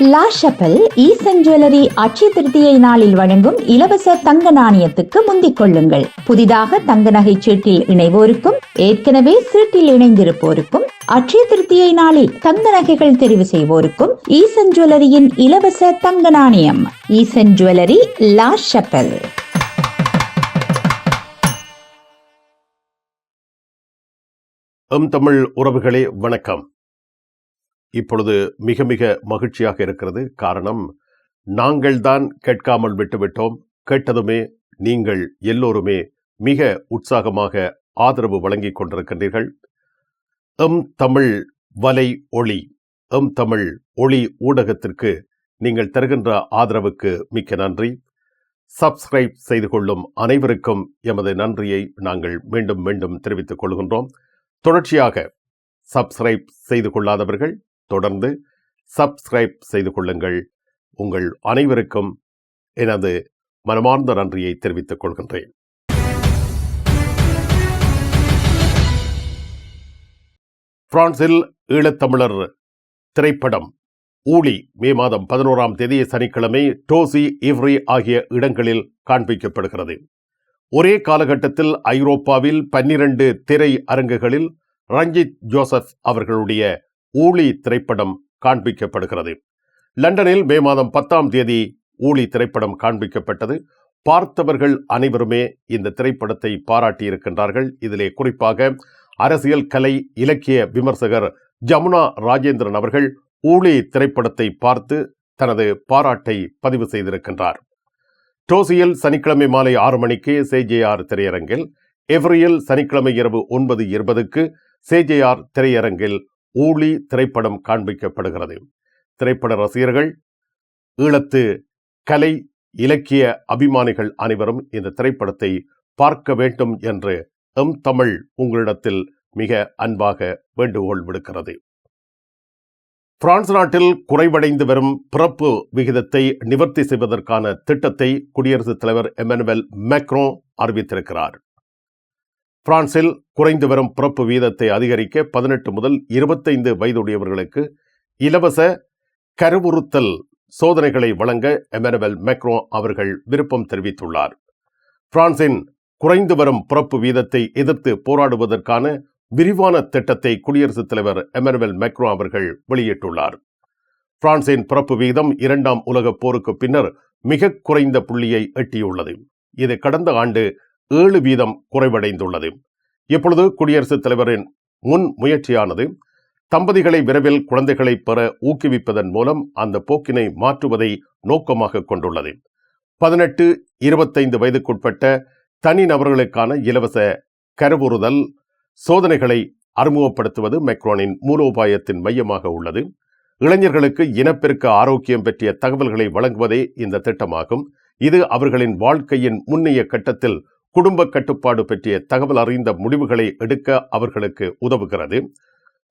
லா ஷப்பல் ஈசன் ஜுவல்லரி அட்சய திருத்தியை நாளில் வழங்கும் இலவச தங்க நாணயத்துக்கு முந்திக் கொள்ளுங்கள். புதிதாக தங்க நகை சீட்டில் இணைவோருக்கும் ஏற்கனவே சீட்டில் இணைந்திருப்போருக்கும் அட்சய திருத்தியை நாளில் தங்க நகைகள் தெரிவு செய்வோருக்கும் ஈசன் ஜுவல்லரியின் இலவச தங்க நாணயம். Eesan jewellery La Chapelle Tamil உறவுகளே வணக்கம். இப்பொழுது மிக மிக மகிழ்ச்சியாக இருக்கிறது. காரணம் நாங்கள் தான் கேட்காமல் விட்டுவிட்டோம். கேட்டதுமே நீங்கள் எல்லோருமே மிக உற்சாகமாக ஆதரவு வழங்கிக் கொண்டிருக்கின்றீர்கள் எம் தமிழ் வலை ஒளி எம் தமிழ் ஒளி ஊடகத்திற்கு நீங்கள் தருகின்ற ஆதரவுக்கு மிக்க நன்றி. சப்ஸ்கிரைப் செய்து கொள்ளும் அனைவருக்கும் எமது நன்றியை நாங்கள் மீண்டும் மீண்டும் தெரிவித்துக் கொள்கின்றோம். தொடர்ச்சியாக சப்ஸ்கிரைப் செய்து கொள்ளாதவர்கள் தொடர்ந்து சப்ஸ்கிரைப் செய்து கொள்ளுங்கள். உங்கள் அனைவருக்கும் எனது மனமார்ந்த நன்றியை தெரிவித்துக் கொள்கின்றேன். பிரான்சில் ஈழத்தமிழர் திரைப்படம் ஊழி மே மாதம் பதினோராம் தேதி சனிக்கிழமை டோசி இவ்ரி ஆகிய இடங்களில் காண்பிக்கப்படுகிறது. ஒரே காலகட்டத்தில் ஐரோப்பாவில் பன்னிரண்டு திரை அரங்குகளில் ரஞ்சித் ஜோசப் அவர்களுடைய ஊழி திரைப்படம் காண்பிக்கப்படுகிறது. லண்டனில் மே மாதம் பத்தாம் தேதி ஊழி திரைப்படம் காண்பிக்கப்பட்டது. பார்த்தவர்கள் அனைவருமே இந்த திரைப்படத்தை பாராட்டியிருக்கின்றார்கள். இதிலே குறிப்பாக அரசியல் கலை இலக்கிய விமர்சகர் ஜமுனா ராஜேந்திரன் அவர்கள் ஊழி திரைப்படத்தை பார்த்து தனது பாராட்டை பதிவு செய்திருக்கின்றார். டோசியில் சனிக்கிழமை மாலை ஆறு மணிக்கு சேஜேஆர் திரையரங்கில் எவ்ரியில் சனிக்கிழமை இரவு ஒன்பது இருபதுக்கு சேஜேஆர் திரையரங்கில் ஊழி திரைப்படம் காண்பிக்கப்படுகிறது. திரைப்பட ரசிகர்கள் ஈழத்து கலை இலக்கிய அபிமானிகள் அனைவரும் இந்த திரைப்படத்தை பார்க்க வேண்டும் என்று எம் தமிழ் உங்களிடத்தில் மிக அன்பாக வேண்டுகோள் விடுக்கிறது. பிரான்ஸ் நாட்டில் குறைவடைந்து வரும் பிறப்பு விகிதத்தை நிவர்த்தி செய்வதற்கான திட்டத்தை குடியரசுத் தலைவர் எமனுவல் மேக்ரோ அறிவித்திருக்கிறார். பிரான்சில் குறைந்து வரும் பிறப்பு வீதத்தை அதிகரிக்க பதினெட்டு முதல் இருபத்தைந்து வயதுடையவர்களுக்கு இலவச கருவுறுத்தல் சோதனைகளை வழங்க எமனுவல் மேக்ரோ அவர்கள் விருப்பம் தெரிவித்துள்ளார். பிரான்சின் குறைந்து வரும் பிறப்பு வீதத்தை எதிர்த்து போராடுவதற்கான விரிவான திட்டத்தை குடியரசுத் தலைவர் எமனுவல் மேக்ரோ அவர்கள் வெளியிட்டுள்ளார். பிரான்சின் பிறப்பு வீதம் இரண்டாம் உலகப் போருக்கு பின்னர் மிக குறைந்த புள்ளியை எட்டியுள்ளது. இது கடந்த ஆண்டு ஏழு வீதம் குறைவடைந்துள்ளது. இப்பொழுது குடியரசுத் தலைவரின் முன் முயற்சியானது தம்பதிகளை விரைவில் குழந்தைகளை பெற ஊக்குவிப்பதன் மூலம் அந்த போக்கினை மாற்றுவதை நோக்கமாக கொண்டுள்ளது. பதினெட்டு இருபத்தைந்து வயதுக்குட்பட்ட தனிநபர்களுக்கான இலவச கருவுறுதல் சோதனைகளை அறிமுகப்படுத்துவது மெக்ரோனின் மூலோபாயத்தின் மையமாக உள்ளது. இளைஞர்களுக்கு இனப்பெருக்க ஆரோக்கியம் பற்றிய தகவல்களை வழங்குவதே இந்த திட்டமாகும். இது அவர்களின் வாழ்க்கையின் முன்னைய கட்டத்தில் குடும்ப கட்டுப்பாடு பற்றிய தகவல் அறிந்த முடிவுகளை எடுக்க அவர்களுக்கு உதவுகிறது.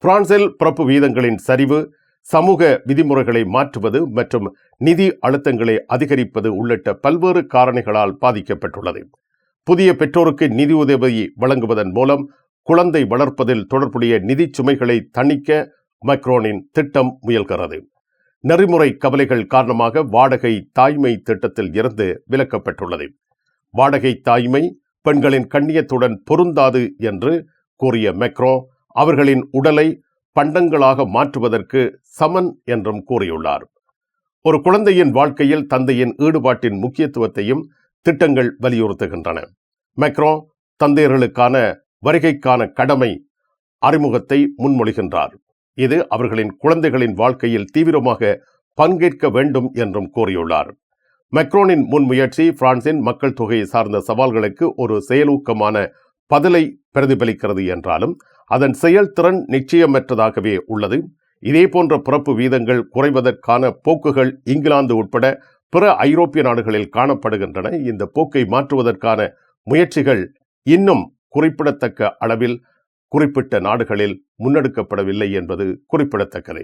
பிரான்சில் பிறப்பு வீதங்களின் சரிவு சமூக விதிமுறைகளை மாற்றுவது மற்றும் நிதி அழுத்தங்களை அதிகரிப்பது உள்ளிட்ட பல்வேறு காரணிகளால் பாதிக்கப்பட்டுள்ளது. புதிய பெற்றோருக்கு நிதி உதவி வழங்குவதன் மூலம் குழந்தை வளர்ப்பதில் தொடர்புடைய நிதி சுமைகளை தணிக்க மைக்ரோனின் திட்டம் முயல்கிறது. நெறிமுறை கவலைகள் காரணமாக வாடகை தாய்மை திட்டத்தில் இருந்து விலக்கப்பட்டுள்ளது. வாடகை தாய்மை பெண்களின் கண்ணியத்துடன் பொருந்தாது என்று கூறிய மெக்ரோ அவர்களின் உடலை பண்டங்களாக மாற்றுவதற்கு சமன் என்றும் கூறியுள்ளார். ஒரு குழந்தையின் வாழ்க்கையில் தந்தையின் ஈடுபாட்டின் முக்கியத்துவத்தையும் திட்டங்கள் வலியுறுத்துகின்றன. மெக்ரோ தந்தையர்களுக்கான வருகைக்கான கடமை அறிமுகத்தை முன்மொழிகின்றார். இது அவர்களின் குழந்தைகளின் வாழ்க்கையில் தீவிரமாக பங்கேற்க வேண்டும் என்றும் கூறியுள்ளார். மெக்ரோனின் முன்முயற்சி பிரான்சின் மக்கள் தொகையை சார்ந்த சவால்களுக்கு ஒரு செயலூக்கமான பதிலை பிரதிபலிக்கிறது என்றாலும் அதன் செயல்திறன் நிச்சயமற்றதாகவே உள்ளது. இதேபோன்ற பிறப்பு வீதங்கள் குறைவதற்கான போக்குகள் இங்கிலாந்து உட்பட பிற ஐரோப்பிய நாடுகளில் காணப்படுகின்றன. இந்த போக்கை மாற்றுவதற்கான முயற்சிகள் இன்னும் குறிப்பிடத்தக்க அளவில் குறிப்பிட்ட நாடுகளில் முன்னெடுக்கப்படவில்லை என்பது குறிப்பிடத்தக்கது.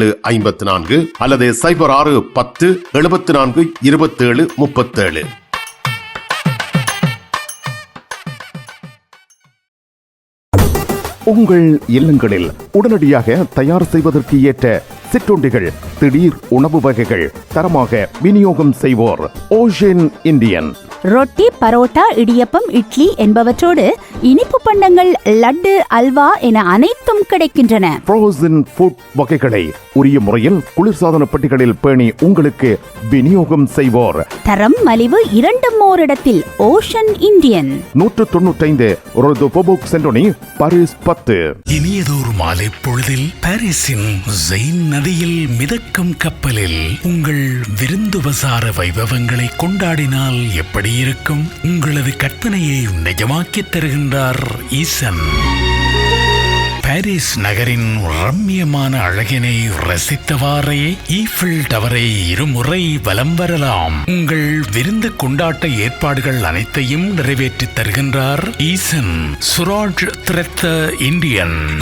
ஏழு ஐம்பத்தி நான்கு அல்லது சைபர் ஆறு பத்து எழுபத்தி நான்கு இருபத்தேழு முப்பத்தேழு. உங்கள் இல்லங்களில் உடனடியாக தயார் செய்வதற்கு ஏற்ற சிற்றுண்டிகள் திடீர் உணவு வகைகள் தரமாக விநியோகம் செய்வோர். ஓஷன் இந்தியன் ரொட்டி பரோட்டா இடியப்பம் இட்லி என்பவற்றோடு இனிப்பு பண்டங்கள் லட்டு அல்வா என அனைத்தும் கிடைக்கின்றன. ஃப்ரோசன் ஃபுட் வகைகளை உரிய முறையில் குளிர்சாதன பெட்டிகளில் பேணி உங்களுக்கு விநியோகம் செய்வோர். தரம் மலிவு இரண்டும் ஓரிடத்தில். ஓஷன் இந்தியன் நூற்று தொண்ணூற்றைந்து ஒரு பொபோக் சென்டோனி பாரிஸ் பத்து. இனியதோர் மாலை பொழுதில் பாரிஸின் ஜெயின் நதியில் மிதக்கும் கப்பலில் உங்கள் விருந்துபசார வைபவங்களை கொண்டாடினால் எப்படி இருக்கும்? உங்களது கற்பனையை நிஜமாக்கித் தருகின்றார் ஈசன். பாரிஸ் நகரின் ரம்மியமான அழகினை ரசித்தவாறே ஈஃபில் டவரை இருமுறை வலம் வரலாம். உங்கள் விருந்து கொண்டாட்ட ஏற்பாடுகள் அனைத்தையும் நிறைவேற்றித் தருகின்றார் ஈசன். சுராஜ் திரத்த Indian.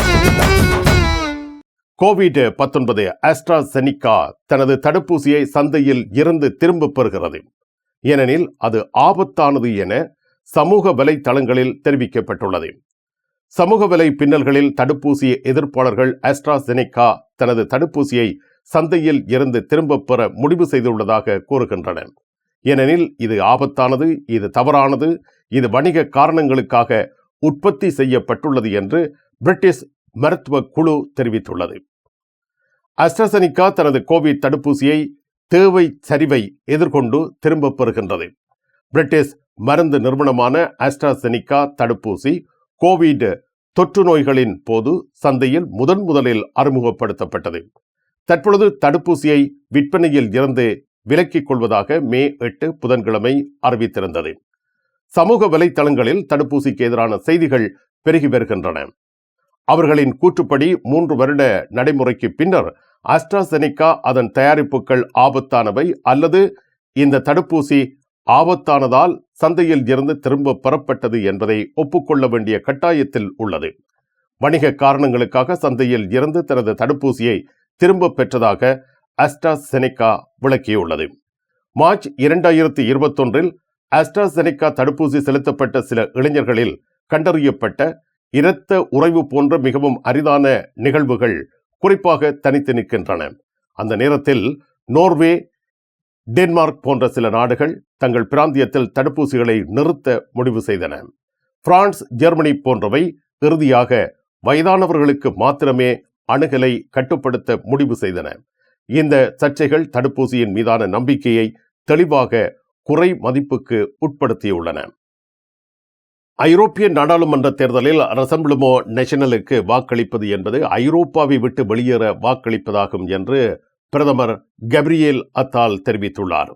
கோவிட் பத்தொன்பது ஆஸ்ட்ராசெனிகா தனது தடுப்பூசியை சந்தையில் இருந்து திரும்பப் பெறுகிறது. ஏனெனில் அது ஆபத்தானது என சமூக வலைத்தளங்களில் தெரிவிக்கப்பட்டுள்ளது. சமூக வலை பின்னல்களில் தடுப்பூசி எதிர்ப்பாளர்கள் ஆஸ்ட்ராசெனிகா தனது தடுப்பூசியை சந்தையில் இருந்து திரும்பப் பெற முடிவு செய்துள்ளதாக கூறுகின்றனர். ஏனெனில் இது ஆபத்தானது இது தவறானது இது வணிக காரணங்களுக்காக உற்பத்தி செய்யப்பட்டுள்ளது என்று பிரிட்டிஷ் மருத்துவ குழு தெரிவித்துள்ளது. அஸ்ட்ரசனிகா தனது கோவிட் தடுப்பூசியை தேவை சரிவை எதிர்கொண்டு திரும்பப் பெறுகின்றது. பிரிட்டிஷ் மருந்து நிறுவனமான அஸ்ட்ராசெனிகா தடுப்பூசி கோவிட் தொற்று நோய்களின் போது சந்தையில் முதன் முதலில் அறிமுகப்படுத்தப்பட்டது. தற்பொழுது தடுப்பூசியை விற்பனையில் இருந்து விலக்கிக் கொள்வதாக மே எட்டு புதன்கிழமை அறிவித்திருந்தது. சமூக வலைத்தளங்களில் தடுப்பூசிக்கு எதிரான செய்திகள் பெருகி வருகின்றன. அவர்களின் கூற்றுப்படி மூன்று வருட நடைமுறைக்கு பின்னர் அஸ்ட்ராசெனிகா அதன் தயாரிப்புகள் ஆபத்தானவை அல்லது இந்த தடுப்பூசி ஆபத்தானதால் சந்தையில் இருந்து திரும்ப பெறப்பட்டது என்பதை ஒப்புக்கொள்ள வேண்டிய கட்டாயத்தில் உள்ளது. வணிக காரணங்களுக்காக சந்தையில் இருந்து தனது தடுப்பூசியை திரும்ப பெற்றதாக அஸ்ட்ராசெனிகா விளக்கியுள்ளது. மார்ச் இரண்டாயிரத்தி இருபத்தொன்றில் அஸ்ட்ராசெனிகா தடுப்பூசி செலுத்தப்பட்ட சில இளைஞர்களில் கண்டறியப்பட்ட இரத்த உறைவு போன்ற மிகவும் அரிதான நிகழ்வுகள் குறிப்பாக தனித்து நிற்கின்றன. அந்த நேரத்தில் நோர்வே டென்மார்க் போன்ற சில நாடுகள் தங்கள் பிராந்தியத்தில் தடுப்பூசிகளை நிறுத்த முடிவு செய்தன. பிரான்ஸ் ஜெர்மனி போன்றவை இறுதியாக வயதானவர்களுக்கு மாத்திரமே அணுகலை கட்டுப்படுத்த முடிவு செய்தன. இந்த சர்ச்சைகள் தடுப்பூசியின் மீதான நம்பிக்கையை தெளிவாக குறை மதிப்புக்கு உட்படுத்தியுள்ளன. ஐரோப்பிய நாடாளுமன்ற தேர்தலில் ரசம்பிளுமோ நேஷனலுக்கு வாக்களிப்பது என்பது ஐரோப்பாவை விட்டு வெளியேற வாக்களிப்பதாகும் என்று பிரதமர் கப்ரியேல் அத்தால் தெரிவித்துள்ளார்.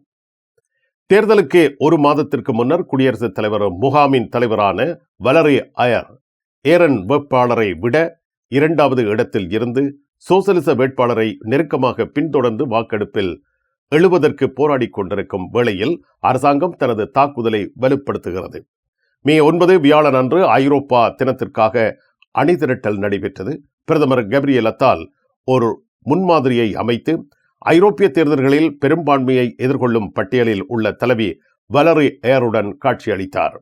தேர்தலுக்கு ஒரு மாதத்திற்கு முன்னர் குடியரசுத் தலைவர் முகாமின் தலைவரான வலரி அயர் ஏரன் வேட்பாளரை விட இரண்டாவது இடத்தில் இருந்து சோசலிச வேட்பாளரை நெருக்கமாக பின்தொடர்ந்து வாக்கெடுப்பில் எழுவதற்கு போராடி கொண்டிருக்கும் வேளையில் அரசாங்கம் தனது தாக்குதலை வலுப்படுத்துகிறது. மே ஒன்பது வியாழன் அன்று ஐரோப்பா தினத்திற்காக அணிதிரட்டல் நடைபெற்றது. பிரதமர் கப்ரியலத்தால் ஒரு முன்மாதிரியை அமைத்து ஐரோப்பிய தேர்தல்களில் பெரும்பான்மையை எதிர்கொள்ளும் பட்டியலில் உள்ள தலைவி வலரி ஏருடன் காட்சியளித்தார்.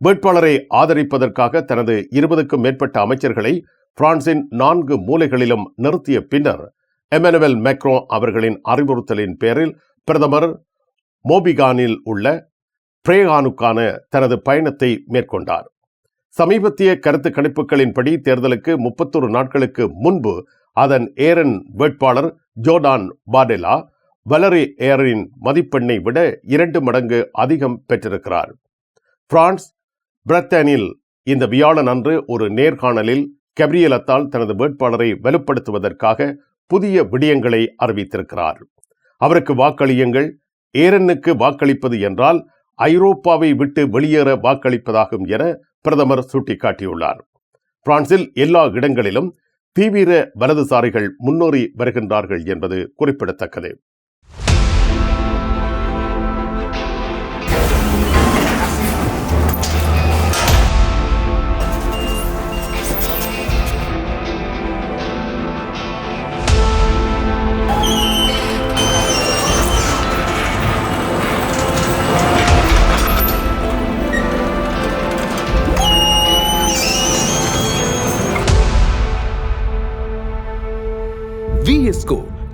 வேட்பாளரை ஆதரிப்பதற்காக தனது இருபதுக்கும் மேற்பட்ட அமைச்சர்களை பிரான்சின் நான்கு மூலைகளிலும் நிறுத்திய பின்னர் எமனுவல் மேக்ரோ அவர்களின் அறிவுறுத்தலின் பேரில் பிரதமர் மோபிகானில் உள்ள பிரேகானுக்கான தனது பயணத்தை மேற்கொண்டார். சமீபத்திய கருத்து கணிப்புகளின்படி தேர்தலுக்கு முப்பத்தொரு நாட்களுக்கு முன்பு அதன் ஏரன் வேட்பாளர் ஜோர்டான் பாடெலா வலரி ஏரின் மதிப்பெண்ணை விட இரண்டு மடங்கு அதிகம் பெற்றிருக்கிறார். பிரான்ஸ் பிரத்தனில் இந்த வியாழன் அன்று ஒரு நேர்காணலில் கெப்ரியலத்தால் தனது வேட்பாளரை வலுப்படுத்துவதற்காக புதிய விடயங்களை அறிவித்திருக்கிறார். அவருக்கு வாக்களியுங்கள் ஏரனுக்கு வாக்களிப்பது என்றால் ஐரோப்பாவை விட்டு வெளியேற வாக்களிப்பதாகும் என பிரதமர் சுட்டிக்காட்டியுள்ளார். பிரான்சில் எல்லா இடங்களிலும் தீவிர வலதுசாரிகள் முன்னேறி வருகின்றார்கள் என்பது குறிப்பிடத்தக்கது.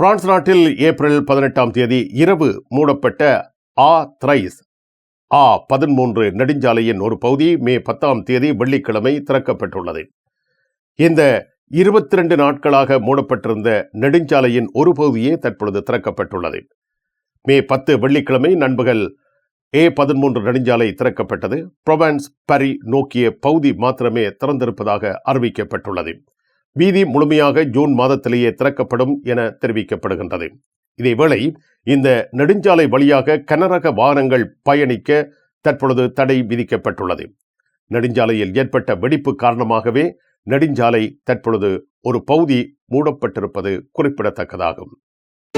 பிரான்ஸ் நாட்டில் ஏப்ரல் பதினெட்டாம் தேதி இரவு மூடப்பட்ட ஆ த்ரைஸ். ஆ பதிமூன்று நெடுஞ்சாலையின் ஒரு பகுதி மே பத்தாம் தேதி வெள்ளிக்கிழமை திறக்கப்பட்டுள்ளது. இந்த இருபத்தி ரெண்டு நாட்களாக மூடப்பட்டிருந்த நெடுஞ்சாலையின் ஒரு பகுதியே தற்பொழுது திறக்கப்பட்டுள்ளது. மே பத்து வெள்ளிக்கிழமை நண்பகல் ஏ பதிமூன்று நெடுஞ்சாலை திறக்கப்பட்டது. புரொவான்ஸ் பரி நோக்கிய பகுதி மாத்திரமே திறந்திருப்பதாக அறிவிக்கப்பட்டுள்ளது. வீதி முழுமையாக ஜூன் மாதத்திலேயே திறக்கப்படும் என தெரிவிக்கப்படுகின்றது. இதேவேளை இந்த நெடுஞ்சாலை வழியாக கனரக வாகனங்கள் பயணிக்க தற்பொழுது தடை விதிக்கப்பட்டுள்ளது. நெடுஞ்சாலையில் ஏற்பட்ட வெடிப்பு காரணமாகவே நெடுஞ்சாலை தற்பொழுது ஒரு பகுதி மூடப்பட்டிருப்பது குறிப்பிடத்தக்கதாகும்.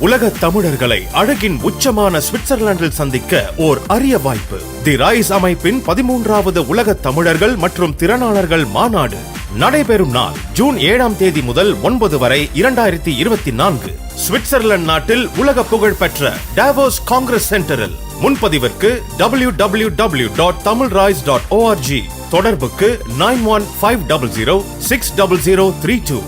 உலக தமிழர்களை அழகின் உச்சமான சுவிட்சர்லாந்தில் சந்திக்க ஓர் அரிய வாய்ப்பு. தி ராய்ஸ் அமைப்பின் பதிமூன்றாவது உலக தமிழர்கள் மற்றும் திறனாளர்கள் மாநாடு நடைபெறும் நாள் ஜூன் ஏழாம் தேதி முதல் ஒன்பது வரை இரண்டாயிரத்தி இருபத்தி நான்கு. சுவிட்சர்லாந்து நாட்டில் உலக புகழ் பெற்ற டாவோஸ் காங்கிரஸ் சென்டரில் முன்பதிவிற்கு W W W dot Tamil Royce dot ORG தொடர்புக்கு nine one five double zero six double zero three two